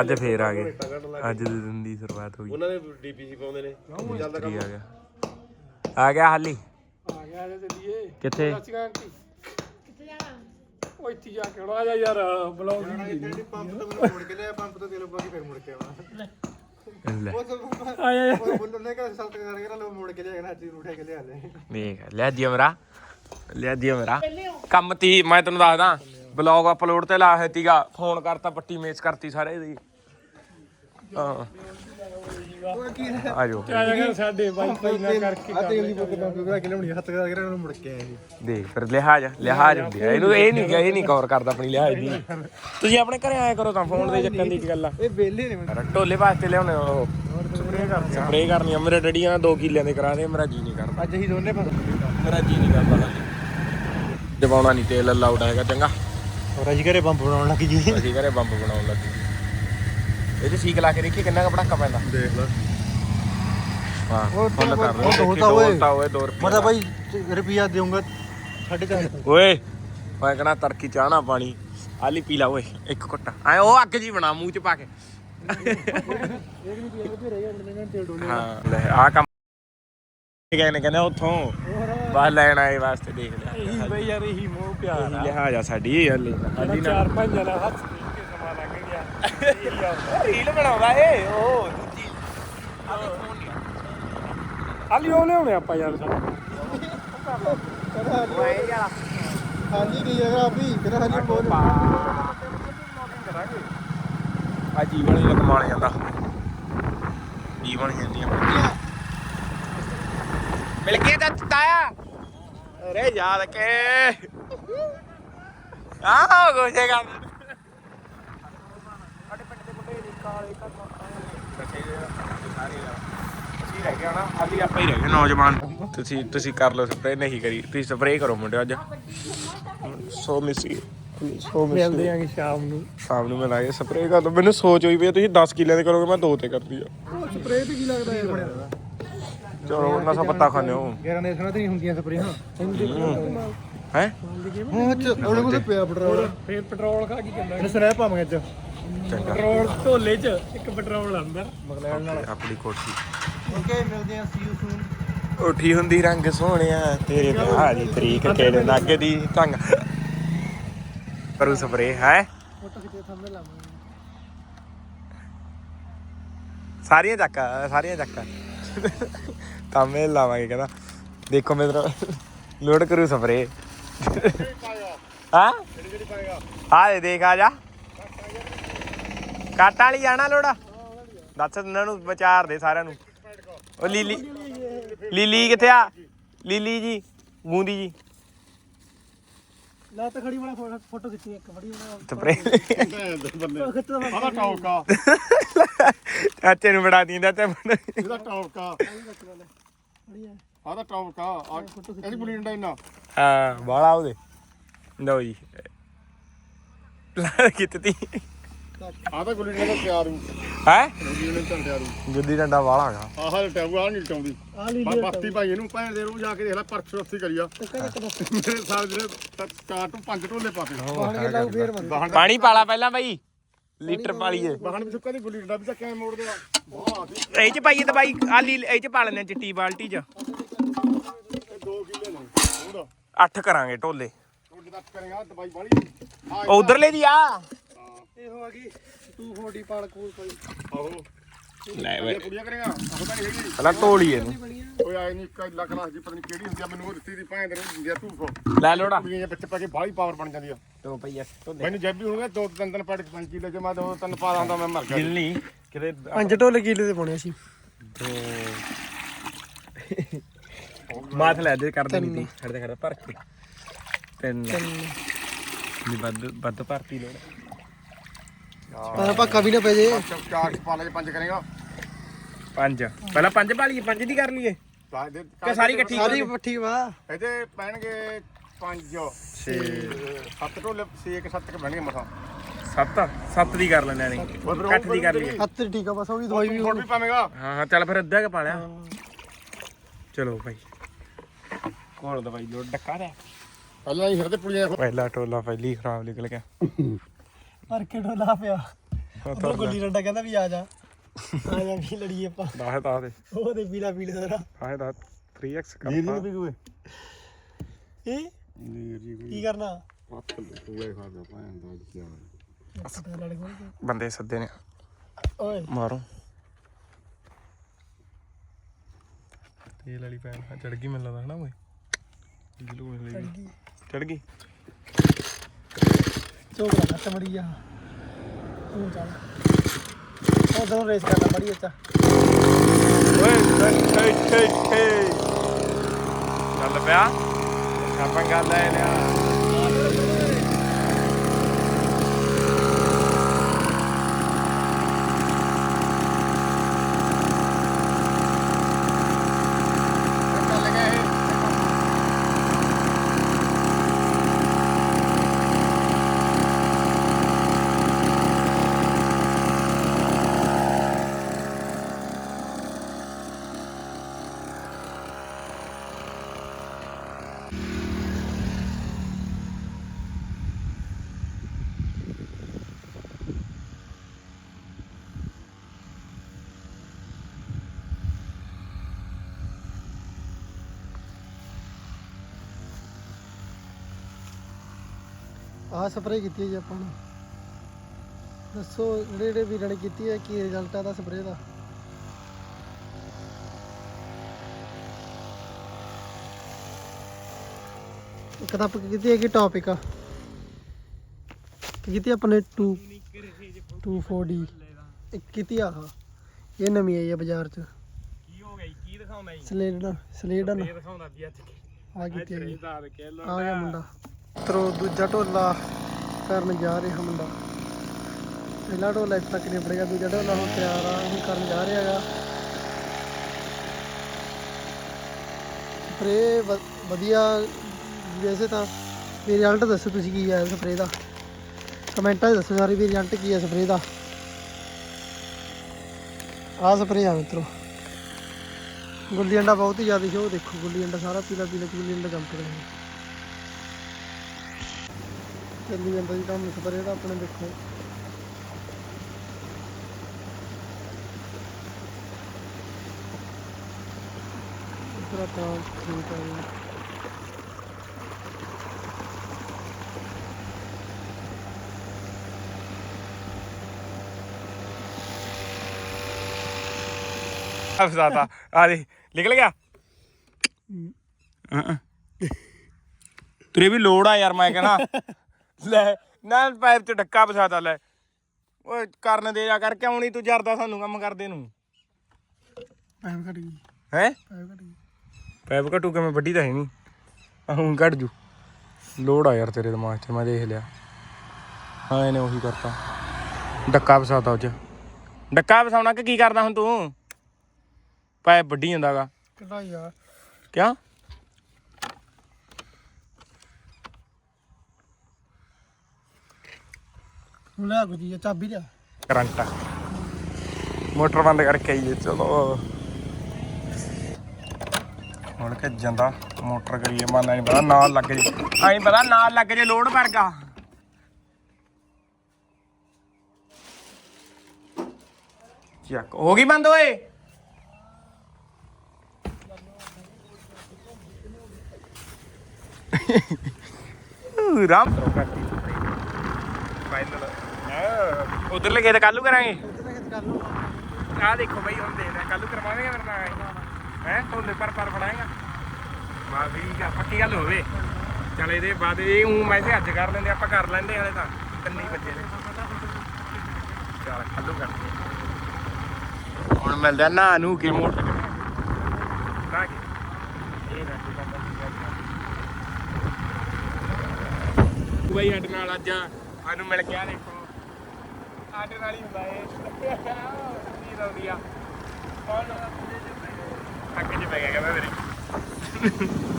ਅੱਜ ਫੇਰ ਆ ਗਏ। ਅੱਜ ਦੇ ਦਿਨ ਦੀ ਸ਼ੁਰੂਆਤ ਹੋ ਗਈ ਉਹਨਾਂ ਨੇ ਡੀਪੀਸੀ ਪਾਉਂਦੇ ਨੇ। ਚੱਲਦਾ ਕੀ ਆ ਗਿਆ? ਆ ਗਿਆ ਹਾਲੀ। ਆ ਗਿਆ ਜੇ ਚੱਲੀਏ ਕਿੱਥੇ? ਆਂਟੀ। ਕਿੱਥੇ ਜਾਣਾ? ਉਹ ਇੱਥੇ ਜਾ ਕੇ ਆ ਜਾ ਯਾਰ ਬਲੌਗ ਹੀ ਪੰਪ ਤੋਂ ਮੈਨੂੰ ਮੁੜ ਕੇ ਲਿਆ ਪੰਪ ਤੋਂ ਤੇਲ ਪਾ ਕੇ ਫਿਰ ਮੁੜ ਕੇ ਆਉਣਾ। ਲੈ। ਆਇਆ ਬੋਲਣ ਨੇ ਕਿ ਸਲਟ ਕਰਕੇ ਲੋ ਮੁੜ ਕੇ ਲਿਆ ਨਾ ਚੀਜ਼ ਉਠਾ ਕੇ ਲਿਆ ਲੈ। ਵੇਖ ਲਿਆ ਜੀ ਮੇਰਾ। ਜੀ ਮੇਰਾ। ਕੰਮ ਤੀ ਮੈਂ ਤੈਨੂੰ ਦੱਸਦਾ। ਬਲੌਗ ਅਪਲੋਡ ਤੇ ਲਾ ਹੈ ਤੀਗਾ ਫੋਨ ਕਰਤਾ ਪੱਟੀ ਮੇਚ ਕਰਤੀ ਸਾਰੇ ਦੀ। ਹਾਂ। ਆ ਜਾਓ ਆ ਜਾ ਸਾਡੇ ਵਾਈਫਾਈ ਨਾ ਕਰਕੇ ਆ ਤੇਲ ਦੀ ਬੋਤਲ ਪੰਪ ਤੋਂ ਕਿ ਲਿਆਉਣੀ ਹੱਥ ਕਰਕੇ ਉਹਨੂੰ ਮੁੜ ਕੇ ਆਇਆ ਸੀ ਦੇਖ ਫਿਰ ਲਿਹਾਜ਼ ਲਿਹਾਜ਼ ਹੁੰਦੀ ਆ। ਇਹਨੂੰ ਇਹ ਨਹੀਂ ਇਹ ਨਹੀਂ ਕਵਰ ਕਰਦਾ ਆਪਣੀ ਲਿਹਾਜ਼ ਦੀ। ਤੁਸੀਂ ਆਪਣੇ ਘਰੇ ਆਇਆ ਕਰੋ ਤਾਂ ਫੋਨ ਦੇ ਚੱਕਣ ਦੀ ਕੀ ਗੱਲ ਆ। ਇਹ ਬੇਲੇ ਨੇ ਮੈਨੂੰ। ਢੋਲੇ ਵਾਸਤੇ ਲਿਆਉਣੇ ਉਹ। ਸਪਰੇਅ ਕਰਦੇ ਸਪਰੇਅ ਕਰਨੀ ਆ। ਮੇਰੇ ਡੈਡੀ ਨਾਲ 2 ਕਿੱਲਿਆਂ ਦੇ ਕਰਾ ਦੇ ਮੇਰਾ ਜੀ ਨਹੀਂ ਕਰਦਾ। ਅੱਜ ਅਸੀਂ ਦੋਨੇ ਪਰ ਮੇਰਾ ਜੀ ਨਹੀਂ ਕਰਦਾ। ਦਬਾਉਣਾ ਨਹੀਂ ਤੇਲ ਅਲਾਉਡ ਹੈਗਾ ਚੰਗਾ। ਹੋਰ ਅਸੀਂ ਘਰੇ ਪੰਪ ਬਣਾਉਣ ਲੱਗ ਜੀ ਅਸੀਂ ਘਰੇ ਬੰਬ ਬਣਾਉਣ ਲੱਗੇ ਇਹ ਤੇ ਸੀਕ ਲਾ ਕੇ ਦੇਖੀ ਕਿੰਨਾ ਕੁ ਪੈਂਦਾ। ਦੇਖ ਲੈ। ਹਾਂ ਉਹ ਫੁੱਲ ਕਰ ਉਹ ਢੋਲਤਾ ਓਏ। ਢੋਲਤਾ ਓਏ 2 ਰੁਪਏ ਮੈਂ ਤਾਂ ਭਾਈ ਰੁਪਿਆ ਦੇਊਂਗਾ 4.5 ਓਏ ਮੈਂ ਕਹਣਾ ਤੜਕੀ ਚਾਹਣਾ ਪਾਣੀ। ਆਲੀ ਪੀ ਲਾ ਓਏ ਇੱਕ ਘੁੱਟ। ਐ ਉਹ ਅੱਗ ਜੀ ਬਣਾ ਮੂੰਹ ਚ ਪਾ ਕੇ। ਹਾਂ ਲੈ ਆ ਕੰਮ। ਨੇ ਕਹਿੰਦੇ ਉੱਥੋਂ ਬਾਹਰ ਲੈਣ ਆਏ ਵਾਸਤੇ ਦੇਖ ਲਿਆ ਇਹੀ ਬਈ ਯਾਰ ਇਹੀ ਮੋਹ ਪਿਆਰ ਇਹੀ ਲਿਹਾਜ਼ ਆ ਸਾਡੀ ਹਲੇ। ਸਾਡੀ ਨਾਲ ਚਾਰ ਪੰਜ ਜਣਾ ਹੱਥ ਕੇ ਸਮਾਂ ਲੰਘ ਗਿਆ। ਰੀਲ ਬਣਾਉਂਦਾ ਏ ਉਹ ਦੂਜੀ। ਹਾਲੀ ਉਹ ਲਿਆਉਣੇ ਆਪਾਂ ਯਾਰ ਸਾਨੂੰ ਖਾਲੀ ਗਈ ਹੈਗਾ ਆਪੀ ਤੇਰਾ ਹਾਲੀ ਬੋਲ ਆ ਜੀਵਨ ਹੀ ਕਮਾਲ ਜਾਂਦਾ। ਜੀਵਨ ਹੀ ਜਾਂਦੀਆਂ ਮਿਲ ਗਿਆ ਤਾਂ ਤਾਇਆ? ਅਰੇ ਯਾਦ ਕੇ। ਆਹ ਗੋਸ਼ੇ ਕਰ ਸਾਡੇ ਪਿੰਡ ਦੇ ਮੁੰਡੇ ਨਹੀਂ ਕਾਲੇ ਅਸੀਂ ਰਹਿ ਗਏ ਨਾ ਹਾਲੀ ਆਪਾਂ ਹੀ ਰਹਿ ਗਏ ਨੌਜਵਾਨ। ਤੁਸੀਂ ਤੁਸੀਂ ਕਰ ਲਓ ਸਪਰੇ ਨਹੀਂ ਕਰੀ। ਤੁਸੀਂ ਸਪਰੇ ਕਰੋ ਮੁੰਡੇ ਅੱਜ। ਸੋ ਮਿਸੀ ਸੋ ਮਿਸੀ ਮਿਲਦੇ ਆਂਗੇ ਸ਼ਾਮ ਨੂੰ। ਸ਼ਾਮ ਨੂੰ ਕਰ ਦੋ ਮੈਨੂੰ ਸੋਚ ਹੋਈ ਵੀ ਤੁਸੀਂ 10 ਕਿੱਲਿਆਂ ਦੇ ਕਰੋਗੇ ਮੈਂ 2 ਤੇ ਕਰਦੀ ਆ। ਸਪਰੇਅ ਤੇ ਕੀ ਲੱਗਦਾ ਯਾਰ? ਚਲੋ ਨਸਾ ਪੱਤਾ ਖਾਣੇ ਹੋ ਯਾਰਾਂ ਨੇ ਸੁਣਾ ਤੇ ਨਹੀਂ ਹੁੰਦੀਆਂ ਸਪਰੇਹਾਂ। ਹੈ। ਹਾਂ। ਚ ਉਹਨੇ ਕੋਲ ਪਿਆ ਪੈਟਰੋਲ। ਫੇਰ ਪੈਟਰੋਲ ਖਾ ਕੀ ਕਰਨਾ ਇਹਨੇ ਸੁਣਾ ਪਾਵਾਂਗੇ ਅੱਜ। ਚੰਗਾ। ਪੈਟਰੋਲ ਢੋਲੇ 'ਚ ਇੱਕ ਪੈਟਰੋਲ ਅੰਦਰ। ਆਪਣੀ ਕੋਠੀ। ਓਕੇ ਮਿਲਦੇ ਆ ਸੀ ਯੂ ਸੂਨ ਕੋਠੀ ਹੁੰਦੀ ਰੰਗ ਸੋਹਣਿਆ ਤੇਰੇ ਵਿਆਹ ਦੀ ਤਰੀਕ ਕਿਹੜੇ ਨੱਗ ਦੀ ਤੰਗ। ਕਰੂ ਸਪਰੇਅ ਹੈ। ਫੋਟੋ ਕਿਤੇ ਥੰਮੇ ਲਾਵਾਂਗੇ। ਸਾਰੀਆਂ ਚੱਕ ਸਾਰੀਆਂ ਚੱਕ। ਤਾਂ ਲਾਵਾਂਗੇ ਕਹਿੰਦਾ। ਦੇਖੋ ਮੇਰਾ ਲੋਡ ਕਰੂ ਸਪਰੇਅ ਹਾਂ? ਆ ਦੇ ਦੇਖ ਆ ਜਾ। ਕੱਟ ਵਾਲੀ ਜਾਣਾ ਲੋੜਾ ਦੱਸ ਇਹਨਾਂ ਨੂੰ ਵਿਚਾਰ ਦੇ ਸਾਰਿਆਂ ਨੂੰ। ਉਹ ਲੀਲੀ ਲੀਲੀ ਕਿੱਥੇ ਆ? ਲੀਲੀ ਜੀ, ਬੂੰਦੀ ਜੀ। ਲਾ ਤਾਂ ਖੜੀ ਵਾਲਾ ਫੋਟੋ ਖਿੱਚੀ ਇੱਕ ਬੜੀ ਵਾਲਾ ਸਪਰੇ ਆਦਾ ਟੌਕਾ। ਚਾਚੇ ਨੂੰ ਬੜਾ ਦਿੰਦਾ ਤੇ ਇਹਦਾ ਟੌਕਾ। ਆਦਾ ਟੌਕਾ। ਇਹਦੀ ਬੁਲੀ ਡੰਡਾ ਇੰਨਾ। ਹਾਂ ਬਾਲਾ ਉਹਦੇ। ਲਓ ਜੀ। ਆਦਾ ਗੁੱਲੀ ਡੰਡਾ ਤਿਆਰ ਹੂੰ ਹੈ? ਗੁੱਲੀ ਡੰਡਾ ਤਿਆਰ ਹੂੰ। ਗੁੱਦੀ ਡੰਡਾ ਵਾਲਾ ਹੈਗਾ। ਆਹ ਟੈਬੂ ਆ ਨਹੀਂ ਟਾਉਂਦੀ। ਆ ਲਈ ਬੱਤੀ ਭਾਈ ਇਹਨੂੰ ਭੈਣ ਦੇ ਨੂੰ ਜਾ ਕੇ ਦੇਖ ਲੈ ਪਰਸੋਂ ਉੱਥੇ ਕਰੀਆ ਮੇਰੇ ਸਾਲ ਜਿਹੜੇ ਚਾਰ ਤੋਂ ਪੰਜ ਢੋਲੇ ਪਾਤੇ ਬਾਹਣ ਪਾਣੀ ਪਾਲਾ ਪਹਿਲਾਂ ਬਾਈ ਲੀਟਰ ਪਾਲੀਏ। ਬਾਹਣ ਵੀ ਸੁੱਕਾ ਦੀ ਗੁੱਲੀ ਡੰਡਾ ਵੀ ਤਾਂ ਕਿਵੇਂ ਮੋੜਦੇ ਆ? ਵਾਹ ਦੀ ਇਹ ਚ ਪਾਈਏ ਦਵਾਈ ਆਲੀ ਇਹ ਚ ਪਾ ਲੈਣੇ ਚਿੱਟੀ ਬਾਲਟੀ ਚ। ਇਹ 2 ਕਿੱਲੇ ਨੇ। ਉਹਦਾ 8 ਕਰਾਂਗੇ ਢੋਲੇ। ਤੁਹਾਡੇ ਤੱਕ ਕਰੇਗਾ ਦਵਾਈ ਆ ਉਧਰਲੇ ਦੀ ਆ। ਇਹੋ ਆ ਗਈ 240 ਪਾਲ ਕੋਲ ਕੋਈ। ਆਹੋ। ਲੈ ਇਹ ਕੁੜੀਆਂ ਕਰੇਗਾ ਆਹੋ ਤਾਂ ਨਹੀਂ ਹੈਗੀ। ਪਹਿਲਾਂ ਢੋਲੀ ਇਹਨੂੰ। ਓਏ ਆਏ ਨਹੀਂ ਇੱਕ ਲੱਖ ਲੱਖ ਦੀ ਪਤਾ ਨਹੀਂ ਕਿਹੜੀ ਹੁੰਦੀ ਆ ਮੈਨੂੰ ਉਹ ਦਿੱਤੀ ਦੀ ਭੈਣ ਦੇ ਨੂੰ ਦਿੰਦੀ ਆ ਧੂਫ। ਲੈ ਲੋੜਾ। ਕੁੜੀਆਂ ਦੇ ਵਿੱਚ ਪਾ ਕੇ ਬਾਹਲੀ ਪਾਵਰ ਬਣ ਜਾਂਦੀ ਆ। ਦੋ ਪਈਆ ਮੈਨੂੰ ਜੱਬ ਵੀ ਹੋਣਗੇ ਦੋ ਤਿੰਨ ਦਿਨ ਪੜ ਕੇ ਪੰਜ ਕਿੱਲੇ ਚ ਮੈਂ ਦੋ ਤਿੰਨ ਪਾ ਦਾਂਦਾ ਮੈਂ ਮਰ ਗਿਆ। ਗਿਲਨੀ ਕਿਤੇ ਪੰਜ ਢੋਲੇ ਕਿਲੇ ਦੇ ਪਾਉਣੇ ਸੀ ਮਾਥ ਲੈ ਦੇ ਕਰ ਦੇਣੀ ਤੀ। ਖੜਦੇ ਖੜਦੇ ਭਰ ਕੇ। ਤਿੰਨ। ਨਹੀਂ ਵੱਧ ਵੱਧ ਭਰਤੀ ਲੋੜ। ਪਰ ਪੱਕਾ ਵੀ ਨਾ ਪੈ ਜੇ। ਚਾਰ ਪਾ ਲੈ ਪੰਜ ਕਰੇਗਾ। ਪੰਜ। ਪਹਿਲਾਂ ਪੰਜ ਪਾ ਲਈਏ ਪੰਜ ਦੀ ਕਰ ਲਈਏ। ਕਿ ਸਾਰੀ ਇਕੱਠੀ ਸਾਰੀ ਪੱਠੀ ਵਾ। ਇਹਦੇ ਪੈਣਗੇ ਪੰਜ। 6 ਸੱਤ ਢੋਲੇ 6 ਕਿ 7 ਕ ਪੈਣਗੇ ਮਸਾਂ। ਸੱਤ? ਸੱਤ ਦੀ ਕਰ ਲੈਣੇ ਨੇ ਇਕੱਠ ਦੀ ਕਰ ਲਈਏ। ਹੱਥ ਠੀਕ ਆ ਬਸ ਉਹਦੀ ਦਵਾਈ ਵੀ ਹੋਰ ਵੀ ਪਾਵੇਂਗਾ। ਹਾਂ ਹਾਂ ਚੱਲ ਫਿਰ ਅੱਧਾ ਕ ਪਾ ਲਿਆ। ਚਲੋ ਭਾਈ ਕੋਲ ਦਵਾਈ ਲੋੜ ਡੱਕਾ ਦੇ ਪਹਿਲਾਂ ਹੀ ਫਿਰਦੇ ਪੁੜੀਆਂ ਪਹਿਲਾ ਟੋਲਾ ਪਹਿਲੀ ਖਰਾਬ ਨਿਕਲ ਗਿਆ। ਪਰ ਕੇ ਢੋਲਾ ਪਿਆ ਉਧਰ ਗੁੱਲੀ ਡੰਡਾ ਕਹਿੰਦਾ ਵੀ ਆ ਜਾ। ਆ ਜਾ ਵੀ ਲੜੀਏ ਆਪਾਂ। ਦਾਹ ਦਾਹ ਦੇ। ਉਹਦੇ ਪੀਲਾ ਪੀਲਾ ਸਾਰਾ ਦਾਹ ਦਾਹ। 3x ਨੀਰ ਕਰਤਾ ਵੀ ਕੋਈ? ਇਹ? ਨੀਰ ਜੀ ਕੋਈ। ਕੀ ਕਰਨਾ? ਲੂਏ ਦਾ ਕੀ ਆ ਬੰਦੇ ਸੱਦੇ ਨੇ। ਓਏ। ਮਾਰੋ। ਤੇਲ ਵਾਲੀ ਪੈਨ ਚੜ ਗਈ ਮੈਨੂੰ ਲੱਗਦਾ ਹਨਾ ਓਏ? ਚੜ ਗਈ। ਚੜ ਗਈ। ਚੋਕਰਾ ਖੱਟ ਮੜੀ ਆ। ਉਹ ਚੱਲ। ਉਹ ਦੋਨੋਂ ਰੇਸ ਕਰਦਾ ਬੜੀ ਅੱਛਾ ਓਏ, ਛੇ ਛੇ ਛੇ ਚੱਲ ਪਿਆ। ਆਪਾਂ ਗੱਲ ਲੈ ਲਿਆ। ਆਹ ਸਪਰੇਅ ਕੀਤੀ ਹੈ ਜੀ ਆਪਾਂ ਨੇ। ਦੱਸੋ ਜਿਹੜੇ ਜਿਹੜੇ ਵੀਰਾਂ ਨੇ ਕੀਤੀ ਹੈ ਕੀ ਰਿਜ਼ਲਟ ਆ ਦਾ ਸਪਰੇਅ ਦਾ? ਇੱਕ ਤਾਂ ਆਪਾਂ ਕੀਤੀ ਹੈ ਕਿ ਟੌਪਿਕ ਆ। ਕੀਤੀ ਆਪਾਂ ਨੇ 2 24D ਇੱਕ ਕੀਤੀ ਆ। ਇਹ ਨਵੀਂ ਆਈ ਹੈ ਬਾਜ਼ਾਰ 'ਚ। ਕੀ ਹੋ ਗਿਆ ਕੀ ਦਿਖਾਉਂਦਾ ਜੀ? ਸਲੇਡਨ ਸਲੇਡਨ ਇਹ ਦਿਖਾਉਂਦਾ ਵੀ ਅੱਜ ਆ ਕੀਤੀ ਹੈ ਜੀ। ਆ ਗਿਆ ਮੁੰਡਾ। ਤਰੋ ਦੂਜਾ ਢੋਲਾ ਕਰਨ ਜਾ ਰਿਹਾ ਮੁੰਡਾ। ਪਹਿਲਾ ਢੋਲਾ ਇੱਥੇ ਤੱਕ ਨਹੀਂ ਨਿਬੜੇਗਾ ਦੂਜਾ ਢੋਲਾ ਹੁਣ ਤਿਆਰ ਆ ਹੁਣ ਕਰਨ ਜਾ ਰਿਹਾ ਹੈਗਾ। ਸਪਰੇ ਵਧੀਆ, ਵੈਸੇ ਤਾਂ ਵੀ ਰਿਜ਼ਲਟ ਦੱਸੋ ਤੁਸੀਂ ਕੀ ਆਇਆ ਸਪਰੇ ਦਾ। ਕਮੈਂਟਾਂ 'ਚ ਦੱਸੋ ਸਾਰੇ ਵੀ ਰਿਜ਼ਲਟ ਕੀ ਹੈ ਸਪਰੇ ਦਾ। ਆਹ ਸਪਰੇ ਆ ਮਿੱਤਰੋ। ਗੁੱਲੀ ਅੰਡਾ ਬਹੁਤ ਹੀ ਜ਼ਿਆਦਾ ਸ਼ੋ ਦੇਖੋ, ਗੁੱਲੀ ਅੰਡਾ ਸਾਰਾ ਪੀਲਾ ਪੀਲਾ ਗੁੱਲੀ ਅੰਡਾ ਚਮਕ ਰਿਹਾ ਹੈ ਚੱਲੀ ਜਾਂਦਾ ਜੀ ਕੰਮ ਸਪਰੇ ਦਾ ਆਪਣੇ ਦੇਖੋ। ਇਤਰਾ ਤਾਂ ਠੀਕ ਹੈ ਜੀ। ਆ ਫਸਾਤਾ ਆ ਦੇ ਨਿਕਲ ਗਿਆ? ਤੇਰੇ ਵੀ ਲੋੜ ਆ ਯਾਰ ਮੈਂ ਕਹਿੰਦਾ ਲੈ ਨਾ ਪੈਰ ਚ ਡੱਕਾ ਫਸਾਤਾ ਲੈ। ਓਏ ਕਰਨ ਦੇ ਜਾ ਕਰ ਕਿਉਂ ਨਹੀਂ ਤੂੰ ਜਰਦਾ ਸਾਨੂੰ ਕੰਮ ਕਰਦੇ ਨੂੰ। ਪੈਪ ਘਟ ਗਈ। ਹੈ? ਪੈਪ ਘਟ ਗਈ। ਪੈਪ ਘਟੂ ਕਿਵੇਂ ਵੱਡੀ ਤਾਂ ਹੈ ਨਹੀਂ। ਆਹ ਹੁਣ ਘਟ ਜੂ। ਲੋੜ ਆ ਯਾਰ ਤੇਰੇ ਦਿਮਾਗ 'ਚ ਮੈਂ ਦੇਖ ਲਿਆ। ਹਾਂ ਇਹਨੇ ਉਹੀ ਕਰਤਾ। ਡੱਕਾ ਫਸਾਤਾ ਉਹ 'ਚ। ਡੱਕਾ ਫਸਾਉਣਾ ਕਿ ਕੀ ਕਰਦਾ ਹੁਣ ਤੂੰ? ਪੈਪ ਵੱਡੀ ਜਾਂਦਾਗਾ। ਕਿੱਡਾ ਯਾਰ ਕਿਆ? ਹੁਣ ਲੈ ਗੁਜੀ ਆ ਚਾਬੀ ਲਿਆ। ਕਰੰਟ ਮੋਟਰ ਬੰਦ ਕਰਕੇ ਆਈਏ ਚਲੋ। ਹੁਣ ਕਿ ਜਾਂਦਾ ਮੋਟਰ ਕਰੀਏ ਮਨ ਨਹੀਂ ਪਤਾ ਨਾਲ ਲੱਗ ਜੇ। ਆਈ ਪਤਾ ਨਾਲ ਲੱਗ ਜੇ ਲੋਡ ਵਰਗਾ। ਚੱਕ ਹੋ ਗਈ ਬੰਦ ਓਏ? ਰਾਮ ਫਾਈਨਲ ਉਧਰ ਲਗੇ ਤਾਂ ਕੱਲੂ ਕਰਾਂਗੇ। ਆਹ ਦੇਖੋ ਬਈ ਹੁਣ ਦੇਖਦੇ ਕੱਲੂ ਕਰਵਾਵੇਂਗਾ ਮੇਰੇ ਨਾਲ ਹੈ ਹੁੰਦੇ ਪਰ ਪਰ ਫੜਾਏਗਾ। ਬਾ ਠੀਕ ਆ ਪੱਕੀ ਗੱਲ ਹੋਵੇ। ਚਲ ਇਹਦੇ ਬਾਅਦ ਇਹ ਹੂੰ ਮੈਂ ਅੱਜ ਕਰ ਲੈਂਦੇ ਆਪਾਂ ਕਰ ਲੈਂਦੇ ਹਲੇ ਤਾਂ ਤਿੰਨ ਹੀ ਬੱਚੇ ਨੇ। ਚਲ ਕੱਲੂ ਕਰਦੇ ਹੁਣ ਮਿਲਦਾ ਨਾ ਨੂੰ ਕੇ ਮੋਟਰ ਨਾ ਕੇ। ਇਹ ਨਾ ਕੀ ਕਰਦਾ ਬਈ ਸਾਡੇ ਨਾਲ ਅੱਜ ਸਾਨੂੰ ਮਿਲ ਗਿਆ ਦੇਖੋ। ਸਾਡੇ ਨਾਲ ਹੀ ਹੁੰਦਾ ਇਹ। ਕੀ ਲਾਉਂਦੀ ਆ। ਕੌਣ? ਅੱਗੇ ਚ ਪੈ ਗਿਆ, ਕਹਿੰਦਾ ਮੇਰੇ।